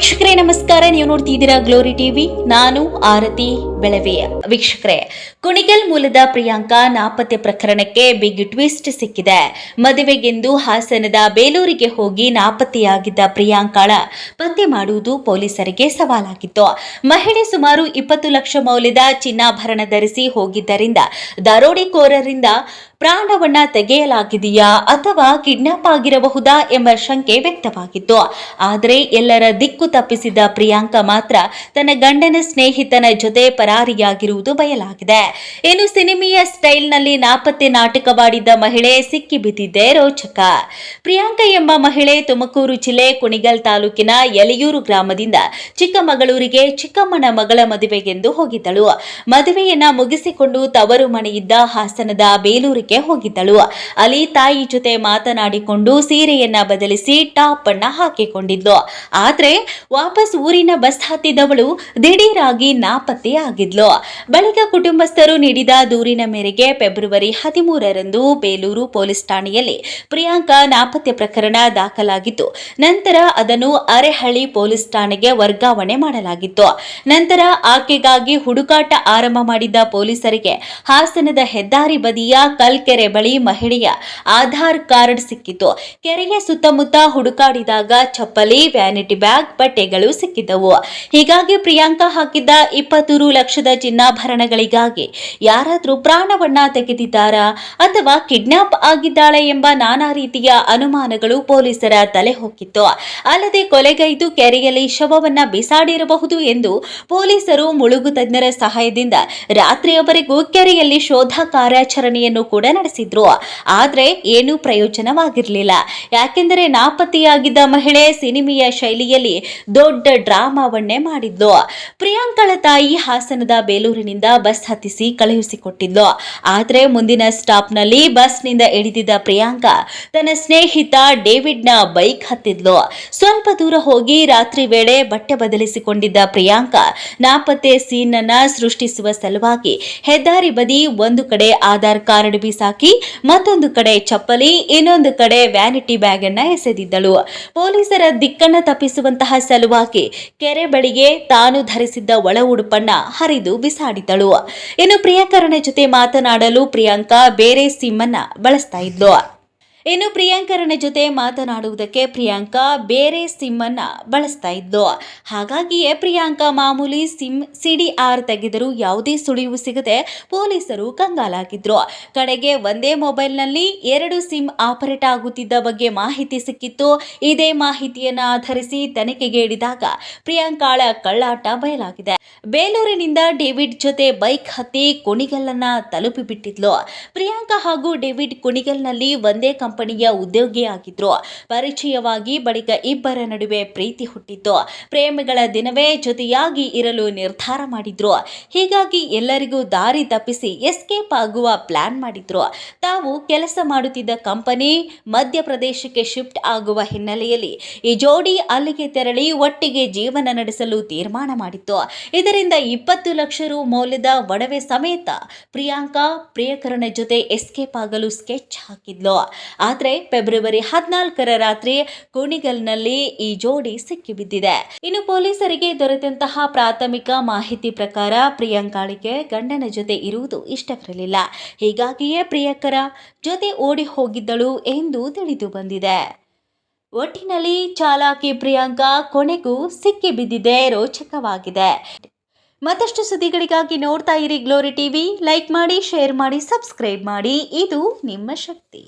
ವೀಕ್ಷಕರೇ, ನಮಸ್ಕಾರ. ನೀವು ನೋಡ್ತಿದ್ದೀರಾ ಗ್ಲೋರಿ ಟಿವಿ ನಾನು ಆರತಿ ಬೆಳವೆಯ ವೀಕ್ಷಕರೇ, ಕುಣಿಗಲ್ ಮೂಲದ ಪ್ರಿಯಾಂಕಾ ನಾಪತ್ತೆ ಪ್ರಕರಣಕ್ಕೆ ಬಿಗ್ ಟ್ವಿಸ್ಟ್ ಸಿಕ್ಕಿದೆ. ಮದುವೆಗೆಂದು ಹಾಸನದ ಬೇಲೂರಿಗೆ ಹೋಗಿ ನಾಪತ್ತೆಯಾಗಿದ್ದ ಪ್ರಿಯಾಂಕಾಳ ಪತ್ತೆ ಮಾಡುವುದು ಪೊಲೀಸರಿಗೆ ಸವಾಲಾಗಿತ್ತು. ಮಹಿಳೆ ಸುಮಾರು ಇಪ್ಪತ್ತು ಲಕ್ಷ ಮೌಲ್ಯದ ಚಿನ್ನಾಭರಣ ಧರಿಸಿ ಹೋಗಿದ್ದರಿಂದ ದರೋಡೆಕೋರರಿಂದ ಪ್ರಾಣವನ್ನ ತೆಗೆಯಲಾಗಿದೆಯಾ ಅಥವಾ ಕಿಡ್ನಾಪ್ ಆಗಿರಬಹುದಾ ಎಂಬ ಶಂಕೆ ವ್ಯಕ್ತವಾಗಿತ್ತು. ಆದರೆ ಎಲ್ಲರ ದಿಕ್ಕು ತಪ್ಪಿಸಿದ ಪ್ರಿಯಾಂಕಾ ಮಾತ್ರ ತನ್ನ ಗಂಡನ ಸ್ನೇಹಿತನ ಜೊತೆ ಪರಾರಿಯಾಗಿರುವುದು ಬಯಲಾಗಿದೆ. ಇನ್ನು ಸಿನಿಮೆಯ ಸ್ಟೈಲ್ನಲ್ಲಿ ನಾಪತ್ತೆ ನಾಟಕವಾಡಿದ್ದ ಮಹಿಳೆ ಸಿಕ್ಕಿಬಿದ್ದಿದ್ದೇ ರೋಚಕ. ಪ್ರಿಯಾಂಕಾ ಎಂಬ ಮಹಿಳೆ ತುಮಕೂರು ಜಿಲ್ಲೆ ಕುಣಿಗಲ್ ತಾಲೂಕಿನ ಯಲಿಯೂರು ಗ್ರಾಮದಿಂದ ಚಿಕ್ಕಮಗಳೂರಿಗೆ ಚಿಕ್ಕಮ್ಮನ ಮಗಳ ಮದುವೆಗೆಂದು ಹೋಗಿದ್ದಳು. ಮದುವೆಯನ್ನ ಮುಗಿಸಿಕೊಂಡು ತವರು ಮನೆಯಿದ್ದ ಹಾಸನದ ಬೇಲೂರಿಗೆ ಹೋಗಿದ್ದಳು. ಅಲ್ಲಿ ತಾಯಿ ಜೊತೆ ಮಾತನಾಡಿಕೊಂಡು ಸೀರೆಯನ್ನ ಬದಲಿಸಿ ಟಾಪ್ ಅನ್ನ ಹಾಕಿಕೊಂಡಿದ್ಲು. ಆದ್ರೆ ವಾಪಸ್ ಊರಿನ ಬಸ್ ಹತ್ತಿದವಳು ದಿಢೀರಾಗಿ ನಾಪತ್ತೆಯಾಗಿದ್ಲು ಬಳಿಕ ಕುಟುಂಬಸ್ಥರು ನೀಡಿದ ದೂರಿನ ಮೇರೆಗೆ ಫೆಬ್ರವರಿ ಹದಿಮೂರರಂದು ಬೇಲೂರು ಪೊಲೀಸ್ ಠಾಣೆಯಲ್ಲಿ ಪ್ರಿಯಾಂಕಾ ನಾಪತ್ತೆ ಪ್ರಕರಣ ದಾಖಲಾಗಿತ್ತು. ನಂತರ ಅದನ್ನು ಅರೆಹಳ್ಳಿ ಪೊಲೀಸ್ ಠಾಣೆಗೆ ವರ್ಗಾವಣೆ ಮಾಡಲಾಗಿತ್ತು. ನಂತರ ಆಕೆಗಾಗಿ ಹುಡುಕಾಟ ಆರಂಭ ಮಾಡಿದ್ದ ಪೊಲೀಸರಿಗೆ ಹಾಸನದ ಹೆದ್ದಾರಿ ಬದಿಯ ಕಲ್ಕೆರೆ ಬಳಿ ಮಹಿಳೆಯ ಆಧಾರ್ ಕಾರ್ಡ್ ಸಿಕ್ಕಿತು. ಕೆರೆಯ ಸುತ್ತಮುತ್ತ ಹುಡುಕಾಡಿದಾಗ ಚಪ್ಪಲಿ, ವ್ಯಾನಿಟಿ ಬ್ಯಾಗ್, ಬಟ್ಟೆಗಳು ಸಿಕ್ಕಿದ್ದವು ಹೀಗಾಗಿ ಪ್ರಿಯಾಂಕಾ ಹಾಕಿದ್ದ ಇಪ್ಪತ್ತೂರು ಲಕ್ಷದ ಚಿನ್ನಾಭರಣಗಳಿಗಾಗಿ ಯಾರಾದರೂ ಪ್ರಾಣವನ್ನ ತೆಗೆದಿದ್ದಾರಾ ಅಥವಾ ಕಿಡ್ನಾಪ್ ಆಗಿದ್ದಾಳೆ ಎಂಬ ನಾನಾ ರೀತಿಯ ಅನುಮಾನಗಳು ಪೊಲೀಸರ ತಲೆ ಹೊಕ್ಕಿತ್ತು. ಅಲ್ಲದೆ ಕೊಲೆಗೈದು ಕೆರೆಯಲ್ಲಿ ಶವವನ್ನ ಬಿಸಾಡಿರಬಹುದು ಎಂದು ಪೊಲೀಸರು ಮುಳುಗು ತಜ್ಞರ ಸಹಾಯದಿಂದ ರಾತ್ರಿಯವರೆಗೂ ಕೆರೆಯಲ್ಲಿ ಶೋಧ ಕಾರ್ಯಾಚರಣೆಯನ್ನು ಕೂಡ ನಡೆಸಿದ್ರು. ಆದ್ರೆ ಏನೂ ಪ್ರಯೋಜನವಾಗಿರಲಿಲ್ಲ. ಯಾಕೆಂದರೆ ನಾಪತ್ತೆಯಾಗಿದ್ದ ಮಹಿಳೆ ಸಿನಿಮೆಯ ಶೈಲಿಯಲ್ಲಿ ದೊಡ್ಡ ಡ್ರಾಮಾವನ್ನೇ ಮಾಡಿದ್ಲು. ಪ್ರಿಯಾಂಕಳ ತಾಯಿ ಹಾಸನದ ಬೇಲೂರಿನಿಂದ ಬಸ್ ಹತ್ತಿಸಿ ಕಳುಹಿಸಿಕೊಟ್ಟಿದ್ಲು. ಆದ್ರೆ ಮುಂದಿನ ಸ್ಟಾಪ್ನಲ್ಲಿ ಬಸ್ನಿಂದ ಇಳಿದಿದ್ದ ಪ್ರಿಯಾಂಕಾ ತನ್ನ ಸ್ನೇಹಿತ ಡೇವಿಡ್ನ ಬೈಕ್ ಹತ್ತಿದ್ಲು. ಸ್ವಲ್ಪ ದೂರ ಹೋಗಿ ರಾತ್ರಿ ವೇಳೆ ಬಟ್ಟೆ ಬದಲಿಸಿಕೊಂಡಿದ್ದ ಪ್ರಿಯಾಂಕಾ ನಾಪತ್ತೆ ಸೀನ್ ಅನ್ನ ಸೃಷ್ಟಿಸುವ ಸಲುವಾಗಿ ಹೆದ್ದಾರಿ ಬದಿ ಒಂದು ಕಡೆ ಆಧಾರ್ ಕಾರ್ಡ್ ಬಿಸಾಕಿ ಮತ್ತೊಂದು ಕಡೆ ಚಪ್ಪಲಿ, ಇನ್ನೊಂದು ಕಡೆ ವ್ಯಾನಿಟಿ ಬ್ಯಾಗ್ ಅನ್ನ ಎಸೆದಿದ್ದಳು. ಪೊಲೀಸರ ದಿಕ್ಕನ್ನ ತಪ್ಪಿಸುವಂತಹ ಸಲುವಾಗಿ ಕೆರೆ ಬಳಿಗೆ ತಾನು ಧರಿಸಿದ್ದ ಒಳ ಉಡುಪನ್ನ ಹರಿದು ಬಿಸಾಡಿದಳು ಇನ್ನು ಪ್ರಿಯಾಂಕರನ ಜೊತೆ ಮಾತನಾಡಲು ಪ್ರಿಯಾಂಕಾ ಬೇರೆ ಸಿಮ್ ಅನ್ನ ಬಳಸ್ತಾ ಇದ್ಲು. ಇನ್ನು ಪ್ರಿಯಾಂಕರನ ಜೊತೆ ಮಾತನಾಡುವುದಕ್ಕೆ ಪ್ರಿಯಾಂಕಾ ಬೇರೆ ಸಿಮ್ ಅನ್ನ ಬಳಸ್ತಾ ಇದ್ದು, ಹಾಗಾಗಿಯೇ ಪ್ರಿಯಾಂಕಾ ಮಾಮೂಲಿ ಸಿಮ್ ಸಿಡಿಆರ್ ತೆಗೆದರೂ ಯಾವುದೇ ಸುಳಿವು ಸಿಗದೆ ಪೊಲೀಸರು ಕಂಗಾಲಾಗಿದ್ರು. ಕಡೆಗೆ ಒಂದೇ ಮೊಬೈಲ್ನಲ್ಲಿ ಎರಡು ಸಿಮ್ ಆಪರೇಟ್ ಆಗುತ್ತಿದ್ದ ಬಗ್ಗೆ ಮಾಹಿತಿ ಸಿಕ್ಕಿತ್ತು. ಇದೇ ಮಾಹಿತಿಯನ್ನು ಆಧರಿಸಿ ತನಿಖೆಗೆ ಇಳಿದಾಗ ಪ್ರಿಯಾಂಕಾಳ ಕಳ್ಳಾಟ ಬಯಲಾಗಿದೆ. ಬೇಲೂರಿನಿಂದ ಡೇವಿಡ್ ಜೊತೆ ಬೈಕ್ ಹತ್ತಿ ಕುಣಿಗಲ್ಲನ್ನ ತಲುಪಿಬಿಟ್ಟಿದ್ಲು. ಪ್ರಿಯಾಂಕಾ ಹಾಗೂ ಡೇವಿಡ್ ಕುಣಿಗಲ್ನಲ್ಲಿ ಒಂದೇ ಕಂಪನಿಯ ಉದ್ಯೋಗಿಯಾಗಿದ್ರು ಪರಿಚಯವಾಗಿ ಬಳಿಕ ಇಬ್ಬರ ನಡುವೆ ಪ್ರೀತಿ ಹುಟ್ಟಿತ್ತು. ಪ್ರೇಮಿಗಳ ದಿನವೇ ಜೊತೆಯಾಗಿ ಇರಲು ನಿರ್ಧಾರ ಮಾಡಿದ್ರು. ಹೀಗಾಗಿ ಎಲ್ಲರಿಗೂ ದಾರಿ ತಪ್ಪಿಸಿ ಎಸ್ಕೇಪ್ ಆಗುವ ಪ್ಲಾನ್ ಮಾಡಿದ್ರು. ತಾವು ಕೆಲಸ ಮಾಡುತ್ತಿದ್ದ ಕಂಪನಿ ಮಧ್ಯಪ್ರದೇಶಕ್ಕೆ ಶಿಫ್ಟ್ ಆಗುವ ಹಿನ್ನೆಲೆಯಲ್ಲಿ ಈ ಜೋಡಿ ಅಲ್ಲಿಗೆ ತೆರಳಿ ಒಟ್ಟಿಗೆ ಜೀವನ ನಡೆಸಲು ತೀರ್ಮಾನ ಮಾಡಿತ್ತು. ಇದರಿಂದ ಇಪ್ಪತ್ತು ಲಕ್ಷ ರು ಮೌಲ್ಯದ ಒಡವೆ ಸಮೇತ ಪ್ರಿಯಾಂಕಾ, ಪ್ರಿಯಕರನ ಜೊತೆ ಎಸ್ಕೇಪ್ ಆಗಲು ಸ್ಕೆಚ್ ಹಾಕಿದ್ಲು. ಆದರೆ ಫೆಬ್ರವರಿ ಹದಿನಾಲ್ಕರ ರಾತ್ರಿ ಕೋಣಿಗಲ್ನಲ್ಲಿ ಈ ಜೋಡಿ ಸಿಕ್ಕಿಬಿದ್ದಿದೆ. ಇನ್ನು ಪೊಲೀಸರಿಗೆ ದೊರೆತಂತಹ ಪ್ರಾಥಮಿಕ ಮಾಹಿತಿ ಪ್ರಕಾರ ಪ್ರಿಯಾಂಕಾಳಿಗೆ ಗಂಡನ ಜೊತೆ ಇರುವುದು ಇಷ್ಟವಿರಲಿಲ್ಲ ಹೀಗಾಗಿಯೇ ಪ್ರಿಯಕರ ಜೊತೆ ಓಡಿ ಹೋಗಿದ್ದಳು ಎಂದು ತಿಳಿದು ಬಂದಿದೆ. ಒಟ್ಟಿನಲ್ಲಿ ಚಾಲಾಕಿ ಪ್ರಿಯಾಂಕಾ ಕೊನೆಗೂ ಸಿಕ್ಕಿಬಿದ್ದಿದೆ, ರೋಚಕವಾಗಿದೆ. ಮತ್ತಷ್ಟು ಸುದ್ದಿಗಳಿಗಾಗಿ ನೋಡ್ತಾ ಇರಿ ಗ್ಲೋರಿ ಟಿವಿ. ಲೈಕ್ ಮಾಡಿ, ಶೇರ್ ಮಾಡಿ, ಸಬ್ಸ್ಕ್ರೈಬ್ ಮಾಡಿ. ಇದು ನಿಮ್ಮ ಶಕ್ತಿ.